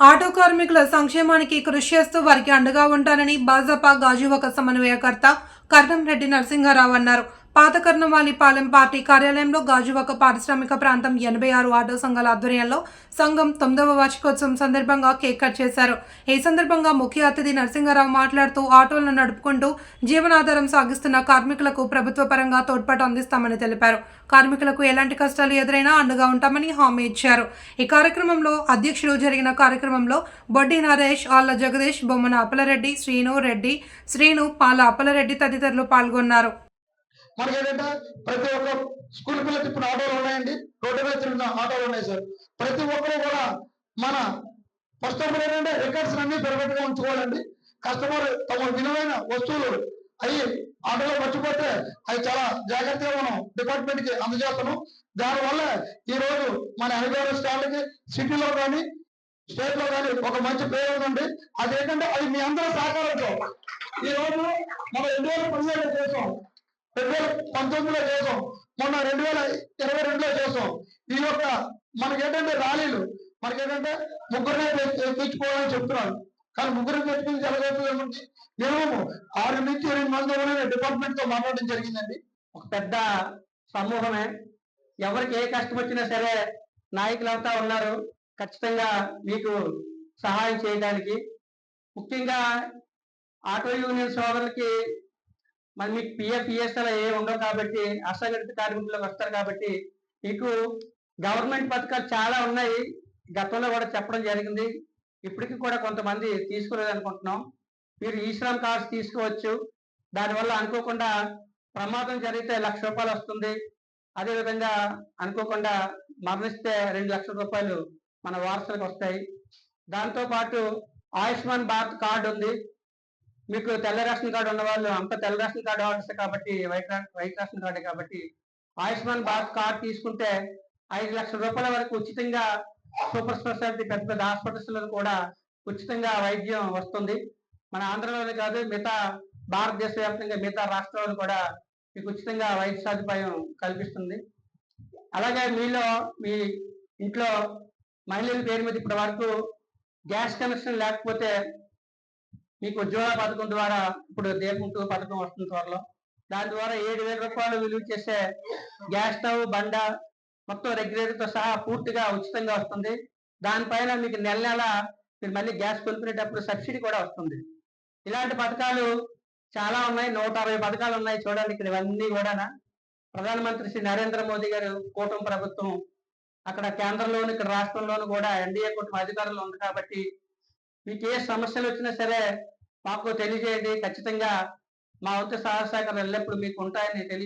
Auto కార్మికుల సంక్షేమానికి కృషి చేస్తూ వారికి అండగా ఉంటానని భాజపా గాజువాక సమన్వయకర్త కర్ణం రెడ్డి నరసింహారావు అన్నారు. పాత కర్ణవాలిపాలెం పార్టీ కార్యాలయంలో గాజువాక పారిశ్రామిక ప్రాంతం ఎనభై ఆరు ఆటో సంఘాల ఆధ్వర్యంలో సంఘం తొమ్మిదవ వార్షికోత్సవం సందర్భంగా కేక్ కట్ చేశారు. ఈ సందర్భంగా ముఖ్య అతిథి నరసింహారావు మాట్లాడుతూ ఆటోలను నడుపుకుంటూ జీవనాధారం సాగిస్తున్న కార్మికులకు ప్రభుత్వ పరంగా తోడ్పాటు అందిస్తామని తెలిపారు. కార్మికులకు ఎలాంటి కష్టాలు ఎదురైనా అండగా ఉంటామని హామీ ఇచ్చారు. ఈ కార్యక్రమంలో అధ్యక్షుడు జరిగిన కార్యక్రమంలో బొడ్డి నరేష్ ఆళ్ళ జగదీష్ బొమ్మన అప్పలరెడ్డి శ్రీను రెడ్డి శ్రీను పాల అప్పలరెడ్డి తదితరులు పాల్గొన్నారు. మనకి ఏంటంటే ప్రతి ఒక్క స్కూల్ పిల్లలకి ఇప్పుడు ఆటోలు ఉన్నాయండి. రోడ్డు మీద తిరుగుతున్న ఆటోలు ఉన్నాయి సార్. ప్రతి ఒక్కరు కూడా మన కస్టమర్ ఏంటంటే రికార్డ్స్ అన్ని పెరగట్టుగా ఉంచుకోవాలండి. కస్టమర్ తమ విలువైన వస్తువులు అవి ఆటోలో మర్చిపోతే అవి చాలా జాగ్రత్తగా మనం డిపార్ట్మెంట్కి అందజేస్తాము. దానివల్ల ఈ రోజు మన ఎనభై స్టాండ్కి సిటీలో కానీ స్టేట్లో కానీ ఒక మంచి పేరు ఉందండి. అదేంటంటే అది మీ అందరూ సహకారంతో ఈ రోజు మనం ఎన్నో పనిచేయడం కోసం ఫిబ్రవరి రెండు వేల పంతొమ్మిదిలో చేసాం. మొన్న రెండు వేల ఇరవై రెండులో చేసాం. ఈ యొక్క మనకేంటంటే ర్యాలీలు మనకేంటంటే ముగ్గురినే తెచ్చుకోవాలని చెప్తున్నాను కానీ ముగ్గురు తెచ్చుకుని జరగవుతుంది మినిమం ఆరు నుంచి ఎనిమిది మంది డిపార్ట్మెంట్తో మాట్లాడడం జరిగిందండి. ఒక పెద్ద సమూహమే. ఎవరికి ఏ కష్టం వచ్చినా సరే నాయకులంతా ఉన్నారు. ఖచ్చితంగా మీకు సహాయం చేయడానికి. ముఖ్యంగా ఆటో యూనియన్ సోదరులకి మరి మీకు పిఎఫ్ పిఎస్ఎల్ ఏ ఉండవు కాబట్టి అసంఘటిత కార్మికులకు వస్తారు కాబట్టి మీకు గవర్నమెంట్ పథకాలు చాలా ఉన్నాయి. గతంలో కూడా చెప్పడం జరిగింది. ఇప్పటికీ కూడా కొంతమంది తీసుకోలేదు అనుకుంటున్నాం. మీరు ఈ శ్రమ్ కార్డ్స్ తీసుకోవచ్చు. దానివల్ల అనుకోకుండా ప్రమాదం జరిగితే లక్ష రూపాయలు వస్తుంది. అదేవిధంగా అనుకోకుండా మరణిస్తే రెండు లక్షల రూపాయలు మన వారసులకు వస్తాయి. దాంతో పాటు ఆయుష్మాన్ భారత్ కార్డు ఉంది. మీకు తెల్ల రేషన్ కార్డు ఉన్న వాళ్ళు అంత తెల్ల రేషన్ కార్డు వాడచ్చు కాబట్టి వైట్ వైట్ రేషన్ కార్డు కాబట్టి ఆయుష్మాన్ భారత్ కార్డు తీసుకుంటే ఐదు లక్షల రూపాయల వరకు ఉచితంగా సూపర్ స్పెషాలిటీ పెద్ద పెద్ద హాస్పిటల్స్లో కూడా ఉచితంగా వైద్యం వస్తుంది. మన ఆంధ్రలోనే కాదు మిగతా భారతదేశ వ్యాప్తంగా మిగతా రాష్ట్రాలు కూడా మీకు ఉచితంగా వైద్య సదుపాయం కల్పిస్తుంది. అలాగే మీలో మీ ఇంట్లో మహిళల పేరు మీద ఇప్పటి వరకు గ్యాస్ కనెక్షన్ లేకపోతే మీకు ఉజ్వల పథకం ద్వారా ఇప్పుడు దీపం టూ పథకం వస్తుంది త్వరలో. దాని ద్వారా ఏడు వేల రూపాయలు విలువ చేసే గ్యాస్ స్టవ్ బండ మొత్తం రెగ్యులేటర్తో సహా పూర్తిగా ఉచితంగా వస్తుంది. దానిపైన మీకు నెల నెల మీరు మళ్ళీ గ్యాస్ కొనుక్కునేటప్పుడు సబ్సిడీ కూడా వస్తుంది. ఇలాంటి పథకాలు చాలా ఉన్నాయి. నూట అరవై పథకాలు ఉన్నాయి చూడండి ఇక్కడ ఇవన్నీ కూడా ప్రధానమంత్రి శ్రీ నరేంద్ర మోదీ గారు కూటమి ప్రభుత్వం అక్కడ కేంద్రంలోను ఇక్కడ రాష్ట్రంలోను కూడా ఎన్డీఏ కూటమి అధికారంలో ఉంది కాబట్టి మీకు ఏ సమస్యలు వచ్చినా సరే మాకు తెలియజేయండి. ఖచ్చితంగా మా వంతు సహాయ సహకారాలు ఎల్లప్పుడూ మీకు ఉంటాయని తెలియజే